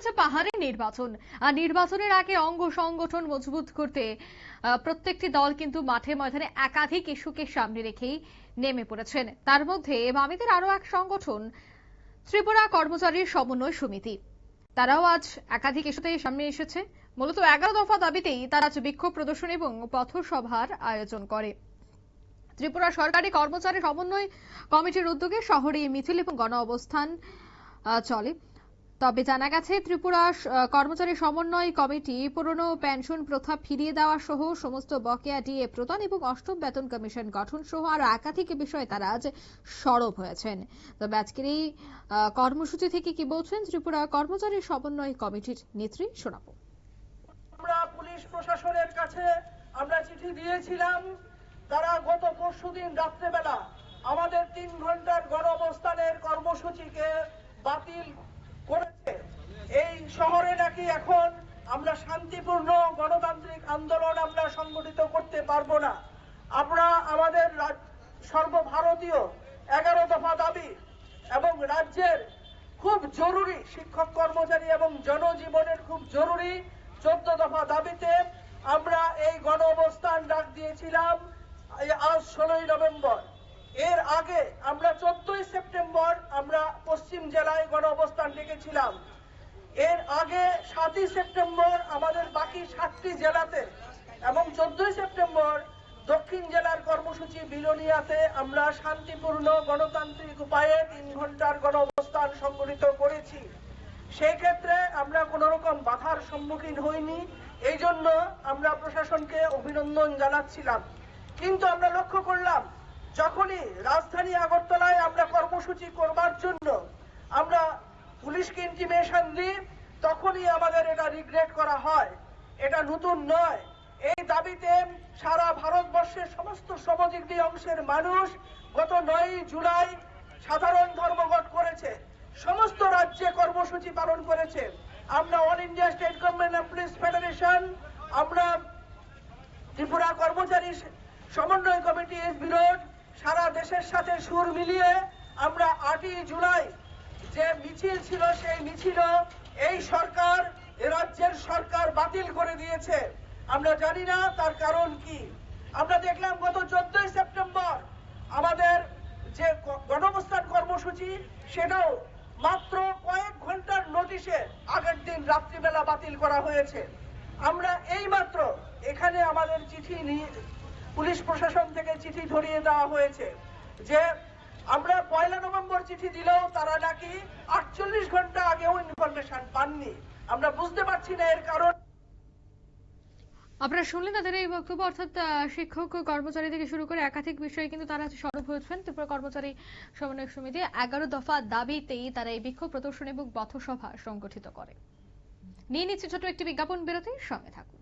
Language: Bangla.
চলেছে পাহাড়ে নির্বাচন। আর নির্বাচনের আগে অঙ্গ সংগঠন মজবুত করতে প্রত্যেকটি দল কিন্তু মাঠে ময়দানে একাধিক ইস্যুকে সামনে রেখেই নেমে পড়েছেন। তার মধ্যে বামেদের আরও এক সংগঠন, ত্রিপুরা কর্মচারীর সমন্বয় সমিতি। তারাও আজ একাধিক ইস্যুতে সামনে এসেছে। মূলত এগারো দফা দাবিতেই তারা আজ বিক্ষোভ প্রদর্শন এবং পথসভার আয়োজন করে। ত্রিপুরা সরকারি কর্মচারী সমন্বয় কমিটির উদ্যোগে শহরে মিছিল এবং গণ অবস্থান চলে। তবে জানা গেছে, ত্রিপুরা কর্মচারী সমন্বয় কমিটি পুরনো পেনশন প্রথা ফিরিয়ে দেওয়া সহ সমস্ত বকেয়া ডিএ প্রদান এবং অষ্টম বেতন কমিশন গঠন সহ আরও একাধিক বিষয়ে তারা আজ সরব হয়েছেন। তবে আজকের এই কর্মসূচি থেকে কি বলছেন ত্রিপুরা কর্মচারী সমন্বয় কমিটির নেত্রী শোনাবো আমরা পুলিশ প্রশাসনের কাছে আমরা চিঠি দিয়েছিলাম, তারা গত পরশুদিন রাত্রেবেলা আমাদের তিন ঘণ্টার গণ অবস্থানের কর্মসূচিকে বাতিল শহরে নাকি এখন আমরা শান্তিপূর্ণ গণতান্ত্রিক আন্দোলন আমরা সংগঠিত করতে পারব না? আমরা আমাদের সর্বভারতীয় এগারো দফা দাবি এবং রাজ্যের খুব জরুরি শিক্ষক কর্মচারী এবং জনজীবনের খুব জরুরি চোদ্দ দফা দাবিতে আমরা এই গণ অবস্থান ডাক দিয়েছিলাম আজ ষোলোই নভেম্বর। এর আগে আমরা চোদ্দই সেপ্টেম্বর আমরা পশ্চিম জেলায় গণ অবস্থান ডেকেছিলাম। এর আগে সাতই সেপ্টেম্বর আমাদের বাকি সাতটি জেলাতে এবং চোদ্দই সেপ্টেম্বর দক্ষিণ জেলার কর্মসূচি বিলোনিয়াতে আমরা শান্তিপূর্ণ গণতান্ত্রিক উপায়ে তিন ঘণ্টার গণ অবস্থান সংগঠিত করেছি। সেই ক্ষেত্রে আমরা কোন রকম বাধার সম্মুখীন হইনি। এই জন্য আমরা প্রশাসনকে অভিনন্দন জানাচ্ছিলাম। কিন্তু আমরা লক্ষ্য করলাম, যখনই রাজধানী আগরতলায় আমরা কর্মসূচি করবার জন্য আমরা পুলিশকে ইন্টিমেশন দিই? তখনই আমাদের এটা রিগ্রেট করা হয়। এটা নতুন নয়। এই দাবিতে সারা ভারতবর্ষের সমস্ত শ্রমজীবী অংশের মানুষ গত নয় জুলাই সাধারণ ধর্মঘট করেছে। সমস্ত রাজ্যে কর্মসূচি পালন করেছে। আমরা all India state government employees federation আমরা ত্রিপুরা কর্মচারী সমন্বয় কমিটি এস বিরোধ সারা দেশের সাথে সুর মিলিয়ে আমরা আটই জুলাই যে মিছিল ছিল সেই মিছিল এই সরকার রাজ্যের সরকার বাতিল করে দিয়েছে। আমরা জানি না তার কারণ কি। আমরা দেখলাম গত চোদ্দই সেপ্টেম্বর আমাদের যে গ- গণঅবস্থান কর্মসূচি, সেটাও মাত্র কয়েক ঘণ্টার নোটিশে আগের দিন রাত্রিবেলা বাতিল করা হয়েছে। আমরা এই মাত্র এখানে আমাদের চিঠি নিয়ে পুলিশ প্রশাসন থেকে চিঠি ধরিয়ে দেওয়া হয়েছে যে আমরা পয়লা নভেম্বর চিঠি দিলেও তারা নাকি আটচল্লিশ ঘণ্টা আগেও ইনফরমেশন পাননি। আমরা বুঝতে পারছি না এর কারণ। আপনারা শুনলেন তাদের এই বক্তব্য, অর্থাৎ শিক্ষক কর্মচারী থেকে শুরু করে একাধিক বিষয়ে কিন্তু তারা সরব হয়েছেন। ত্রিপুরা কর্মচারী সমন্বয় সমিতি এগারো দফা দাবিতেই তারা এই বিক্ষোভ প্রদর্শন এবং পথসভা সংগঠিত করে। নিয়ে নিচ্ছে ছোট একটি বিজ্ঞাপন বিরতির সঙ্গে থাকুন।